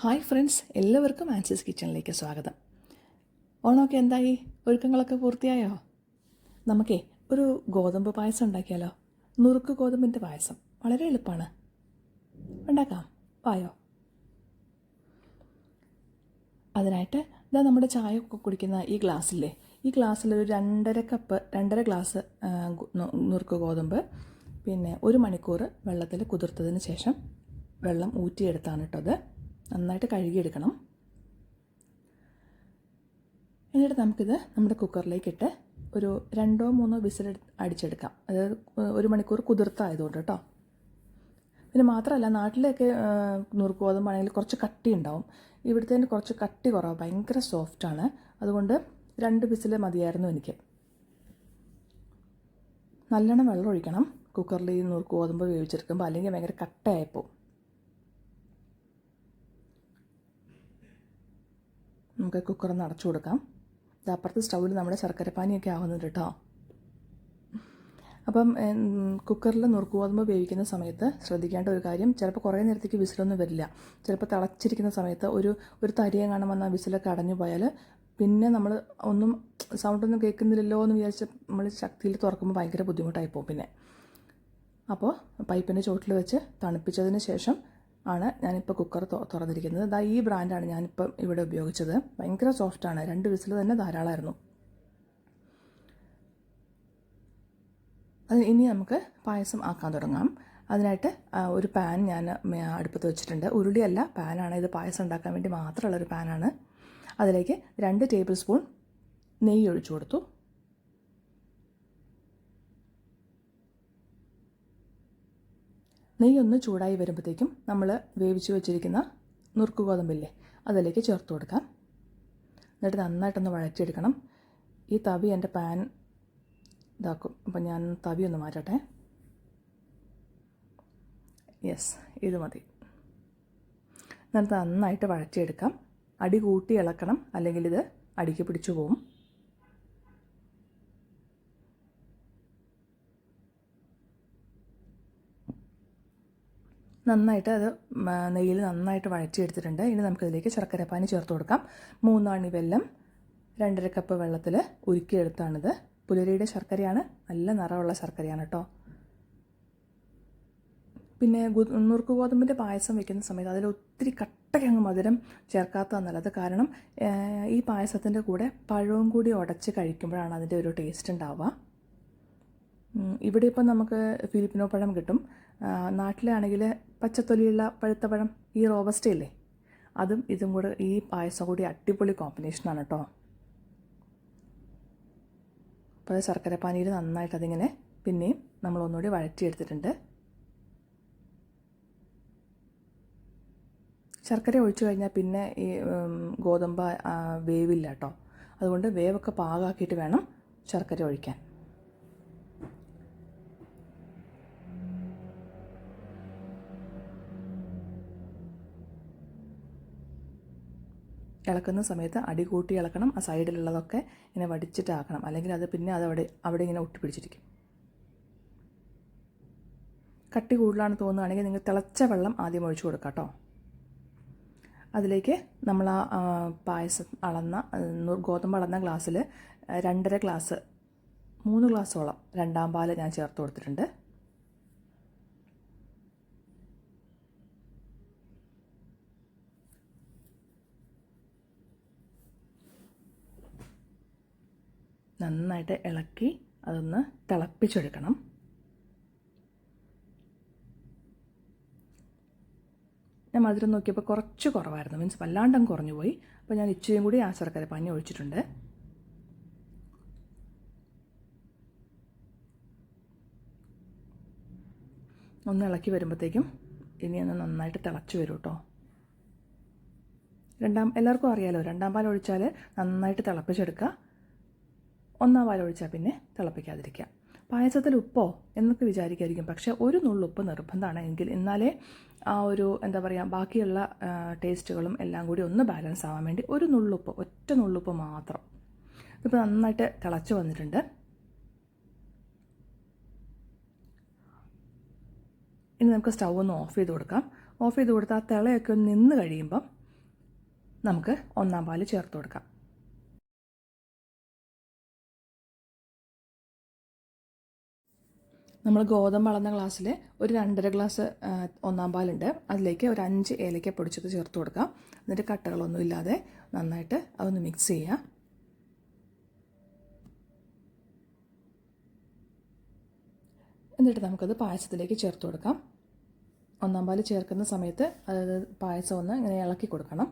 Hi friends എല്ലാവർക്കും ആൻസീസ് കിച്ചണിലേക്ക് സ്വാഗതം. ഓണമൊക്കെ എന്തായി? ഒരുക്കങ്ങളൊക്കെ പൂർത്തിയായോ? നമുക്കേ ഒരു ഗോതമ്പ് പായസം ഉണ്ടാക്കിയാലോ? നുറുക്ക് ഗോതമ്പിന്റെ പായസം. വളരെ എളുപ്പമാണ് ഉണ്ടാക്കാം. പായോ? അതിനായിട്ട് ഇതാ നമ്മുടെ ചായ ഒക്കെ കുടിക്കുന്ന ഈ ഗ്ലാസ്സില്ലേ? ഈ ഗ്ലാസ്സിൽ ഒരു രണ്ടര കപ്പ് രണ്ടര ഗ്ലാസ് നുറുക്ക് ഗോതമ്പ് പിന്നെ ഒരു മണിക്കൂർ വെള്ളത്തിൽ കുതിർത്തതിന് ശേഷം വെള്ളം ഊറ്റിയെടുത്താണ് കേട്ടോ അത് നന്നായിട്ട് കഴുകിയെടുക്കണം. എന്നിട്ട് നമുക്കിത് നമ്മുടെ കുക്കറിലേക്ക് ഇട്ട് ഒരു രണ്ടോ മൂന്നോ വിസിൽ അടിച്ചെടുക്കാം. അതായത് ഒരു മണിക്കൂർ കുതിർത്തായതുകൊണ്ട് കേട്ടോ. പിന്നെ മാത്രമല്ല നാട്ടിലൊക്കെ ഗോതമ്പാണെങ്കിൽ കുറച്ച് കട്ടി ഉണ്ടാവും. ഇവിടുത്തെ കുറച്ച് കട്ടി കുറവ്. ഭയങ്കര സോഫ്റ്റാണ് അതുകൊണ്ട് രണ്ട് വിസിൽ മതിയായിരുന്നു എനിക്ക്. നല്ലോണം വെള്ളം ഒഴിക്കണം കുക്കറിൽ ഈ നുറുക്ക് ഗോതമ്പ് വേവിച്ചെടുക്കുമ്പോൾ അല്ലെങ്കിൽ ഭയങ്കര കട്ടയായിപ്പോൾ നമുക്ക് കുക്കറൊന്ന് അടച്ചു കൊടുക്കാം. ഇത് അപ്പുറത്ത് സ്റ്റൗവിൽ നമ്മുടെ ശർക്കരപ്പാനിയൊക്കെ ആവുന്നുണ്ട് കേട്ടോ. അപ്പം കുക്കറിൽ നുറുക്ക് ഗോതമ്പ് വേവിക്കുന്ന സമയത്ത് ശ്രദ്ധിക്കേണ്ട ഒരു കാര്യം ചിലപ്പോൾ കുറേ നേരത്തേക്ക് വിസിലൊന്നും വരില്ല. ചിലപ്പോൾ തിളച്ചിരിക്കുന്ന സമയത്ത് ഒരു ഒരു തരിയം കാണാൻ വന്ന വിസിലൊക്കെ അടഞ്ഞു പോയാൽ പിന്നെ നമ്മൾ ഒന്നും സൗണ്ടൊന്നും കേൾക്കുന്നില്ലല്ലോ എന്ന് വിചാരിച്ച് നമ്മൾ ശക്തിയിൽ തുറക്കുമ്പോൾ ഭയങ്കര ബുദ്ധിമുട്ടായി പോകും പിന്നെ. അപ്പോൾ പൈപ്പിന്റെ ചോട്ടിൽ വെച്ച് തണുപ്പിച്ചതിന് ശേഷം ആണ് ഞാനിപ്പോൾ കുക്കർ തുറന്നിരിക്കുന്നത്. ദാ ഈ ബ്രാൻഡാണ് ഞാനിപ്പം ഇവിടെ ഉപയോഗിച്ചത്. ഭയങ്കര സോഫ്റ്റാണ് രണ്ട് വിസിൽ തന്നെ ധാരാളമായിരുന്നു അത് ഇനി നമുക്ക് പായസം ആക്കാൻ തുടങ്ങാം. അതിനായിട്ട് ഒരു പാൻ ഞാൻ അടുപ്പത്ത് വെച്ചിട്ടുണ്ട്. ഉരുളിയല്ല പാനാണ് ഇത് പായസം ഉണ്ടാക്കാൻ വേണ്ടി മാത്രമുള്ളൊരു പാനാണ് അതിലേക്ക് രണ്ട് ടേബിൾ സ്പൂൺ നെയ്യ് ഒഴിച്ചു കൊടുത്തു. നെയ്യ് ഒന്ന് ചൂടായി വരുമ്പോഴത്തേക്കും നമ്മൾ വേവിച്ച് വെച്ചിരിക്കുന്ന നുറുക്ക് ഗോതമ്പില്ലേ അതിലേക്ക് ചേർത്ത് കൊടുക്കാം. എന്നിട്ട് നന്നായിട്ടൊന്ന് വഴറ്റിയെടുക്കണം. ഈ തവി എന്റെ പാൻ ഇതാക്കും. അപ്പം ഞാൻ തവി ഒന്ന് മാറ്റട്ടെ. യെസ് ഇത് മതി. എന്നിട്ട് നന്നായിട്ട് വഴറ്റിയെടുക്കാം. അടി കൂട്ടി ഇളക്കണം. അല്ലെങ്കിൽ ഇത് അടിക്ക് പിടിച്ചു പോവും. നന്നായിട്ട് അത് നെയ്യിൽ നന്നായിട്ട് വഴറ്റിയെടുത്തിട്ടുണ്ട്. ഇനി നമുക്കതിലേക്ക് ശർക്കരപ്പാനി ചേർത്ത് കൊടുക്കാം. മൂന്നാണി വെല്ലം രണ്ടര കപ്പ് വെള്ളത്തിൽ ഉരുക്കിയെടുത്താണിത്. പുലരിയുടെ ശർക്കരയാണ്. നല്ല നിറമുള്ള ശർക്കരയാണ് കേട്ടോ. പിന്നെ നുറുക്ക് ഗോതമ്പിന്റെ പായസം വെക്കുന്ന സമയത്ത് അതിൽ ഒത്തിരി കട്ടക്കങ്ങ് മധുരം ചേർക്കാത്തതാണ് നല്ലത് കാരണം ഈ പായസത്തിന്റെ കൂടെ പഴവും കൂടി ഉടച്ച് കഴിക്കുമ്പോഴാണ് അതിന്റെ ഒരു ടേസ്റ്റ് ഉണ്ടാവുക. ഇവിടെ ഇപ്പം നമുക്ക് ഫിലിപ്പിനോ പഴം കിട്ടും. നാട്ടിലാണെങ്കിൽ പച്ചത്തൊലിയുള്ള പഴുത്ത പഴം ഈ റോബസ്റ്റ ഇല്ലേ അതും ഇതും കൂടെ ഈ പായസം കൂടി അടിപൊളി കോമ്പിനേഷനാണ് കേട്ടോ അപ്പോൾ അത് ശർക്കരപ്പാനിയിൽ നന്നായിട്ട് അതിങ്ങനെ പിന്നെയും നമ്മൾ ഒന്നുകൂടി വഴറ്റിയെടുത്തിട്ടുണ്ട്. ശർക്കര ഒഴിച്ചു കഴിഞ്ഞാൽ പിന്നെ ഈ ഗോതമ്പ് വേവില്ല കേട്ടോ അതുകൊണ്ട് വേവൊക്കെ പാകാക്കിയിട്ട് വേണം ശർക്കര ഒഴിക്കാൻ. ഇളക്കുന്ന സമയത്ത് അടി കൂട്ടി ഇളക്കണം ആ സൈഡിലുള്ളതൊക്കെ ഇങ്ങനെ വടിച്ചിട്ടാക്കണം. അല്ലെങ്കിൽ അത് പിന്നെ അത് അവിടെ അവിടെ ഇങ്ങനെ ഒട്ടിപ്പിടിച്ചിരിക്കും. കട്ടി കൂടുതലാണ് തോന്നുകയാണെങ്കിൽ നിങ്ങൾ തിളച്ച വെള്ളം ആദ്യം ഒഴിച്ചു കൊടുക്കാം കേട്ടോ. അതിലേക്ക് നമ്മൾ ആ പായസം അളന്ന ഗോതമ്പ് അളന്ന ഗ്ലാസ്സിൽ രണ്ടര ഗ്ലാസ് മൂന്ന് ഗ്ലാസ്സോളം രണ്ടാം പാൽ ഞാൻ ചേർത്ത് കൊടുത്തിട്ടുണ്ട്. നന്നായിട്ട് ഇളക്കി അതൊന്ന് തിളപ്പിച്ചെടുക്കണം. ഞാൻ മധുരം നോക്കിയപ്പോൾ കുറച്ച് കുറവായിരുന്നു. മീൻസ് വല്ലാണ്ടും കുറഞ്ഞു പോയി. അപ്പോൾ ഞാൻ ഇച്ചിരിയും കൂടി ആ ശർക്കര പാനി ഒഴിച്ചിട്ടുണ്ട്. ഒന്ന് ഇളക്കി വരുമ്പോഴത്തേക്കും ഇനി ഒന്ന് നന്നായിട്ട് തിളച്ച് വരും കേട്ടോ രണ്ടാം എല്ലാവർക്കും അറിയാലോ രണ്ടാം പാൽ ഒഴിച്ചാൽ നന്നായിട്ട് തിളപ്പിച്ചെടുക്കുക. ഒന്നാം പാൽ ഒഴിച്ചാൽ പിന്നെ തിളപ്പിക്കാതിരിക്കുക. പായസത്തിൽ ഉപ്പോ എന്നൊക്കെ വിചാരിക്കായിരിക്കും. പക്ഷേ ഒരു നുള്ളുപ്പ് നിർബന്ധമാണ്. എങ്കിൽ എന്നാലേ ആ ഒരു എന്താ പറയുക ബാക്കിയുള്ള ടേസ്റ്റുകളും എല്ലാം കൂടി ഒന്ന് ബാലൻസ് ആവാൻ വേണ്ടി ഒരു നുള്ളുപ്പ് ഒറ്റ നുള്ളുപ്പ് മാത്രം. ഇപ്പോൾ നന്നായിട്ട് തിളച്ച് വന്നിട്ടുണ്ട്. ഇനി നമുക്ക് സ്റ്റൗ ഒന്ന് ഓഫ് ചെയ്ത് കൊടുക്കാം. ഓഫ് ചെയ്ത് കൊടുത്താൽ തിളയൊക്കെ ഒന്ന് നിന്ന് കഴിയുമ്പം നമുക്ക് ഒന്നാം പാൽ ചേർത്ത് കൊടുക്കാം. നമ്മൾ ഗോതമ്പ് അളന്ന ഗ്ലാസ്സിൽ ഒരു രണ്ടര ഗ്ലാസ് ഒന്നാം പാലുണ്ട്. അതിലേക്ക് ഒരു അഞ്ച് ഏലക്ക പൊടിച്ചത് ചേർത്ത് കൊടുക്കാം. എന്നിട്ട് കട്ടകളൊന്നും ഇല്ലാതെ നന്നായിട്ട് അതൊന്ന് മിക്സ് ചെയ്യുക എന്നിട്ട് നമുക്കത് പായസത്തിലേക്ക് ചേർത്ത് കൊടുക്കാം. ഒന്നാം പാൽ ചേർക്കുന്ന സമയത്ത് അതായത് പായസം ഒന്ന് ഇങ്ങനെ ഇളക്കി കൊടുക്കണം.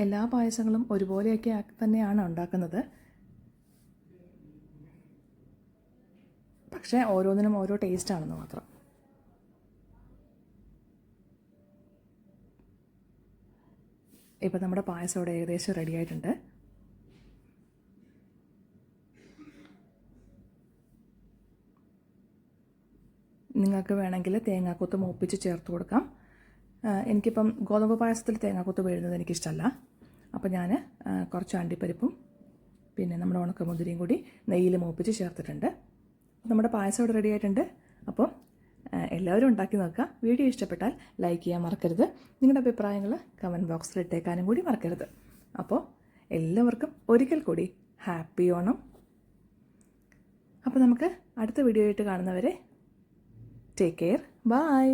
എല്ലാ പായസങ്ങളും ഒരുപോലെയൊക്കെ തന്നെയാണ് ഉണ്ടാക്കുന്നത്. പക്ഷേ ഓരോന്നിനും ഓരോ ടേസ്റ്റ് ആണെന്ന് മാത്രം. ഇപ്പം നമ്മുടെ പായസം ഇവിടെ ഏകദേശം റെഡി ആയിട്ടുണ്ട്. നിങ്ങൾക്ക് വേണമെങ്കിൽ തേങ്ങാക്കൊത്ത് മൂപ്പിച്ച് ചേർത്ത് കൊടുക്കാം. എനിക്കിപ്പം ഗോതമ്പ് പായസത്തിൽ തേങ്ങാക്കൊത്ത് വീഴുന്നത് എനിക്കിഷ്ടമല്ല അപ്പോൾ ഞാൻ കുറച്ച് അണ്ടിപ്പരിപ്പും പിന്നെ നമ്മുടെ ഉണക്കമുന്തിരിയും കൂടി നെയ്യിൽ മൂപ്പിച്ച് ചേർത്തിട്ടുണ്ട്. നമ്മുടെ പായസം ഇവിടെ റെഡി ആയിട്ടുണ്ട് അപ്പോൾ എല്ലാവരും ഉണ്ടാക്കി നോക്കുക. വീഡിയോ ഇഷ്ടപ്പെട്ടാൽ ലൈക്ക് ചെയ്യാൻ മറക്കരുത്. നിങ്ങളുടെ അഭിപ്രായങ്ങൾ കമന്റ് ബോക്സിൽ ഇട്ടേക്കാനും കൂടി മറക്കരുത്. അപ്പോൾ എല്ലാവർക്കും ഒരിക്കൽ കൂടി ഹാപ്പി ഓണം. അപ്പോൾ നമുക്ക് അടുത്ത വീഡിയോ ആയിട്ട് കാണുന്നവരെ ടേക്ക് കെയർ. ബൈ.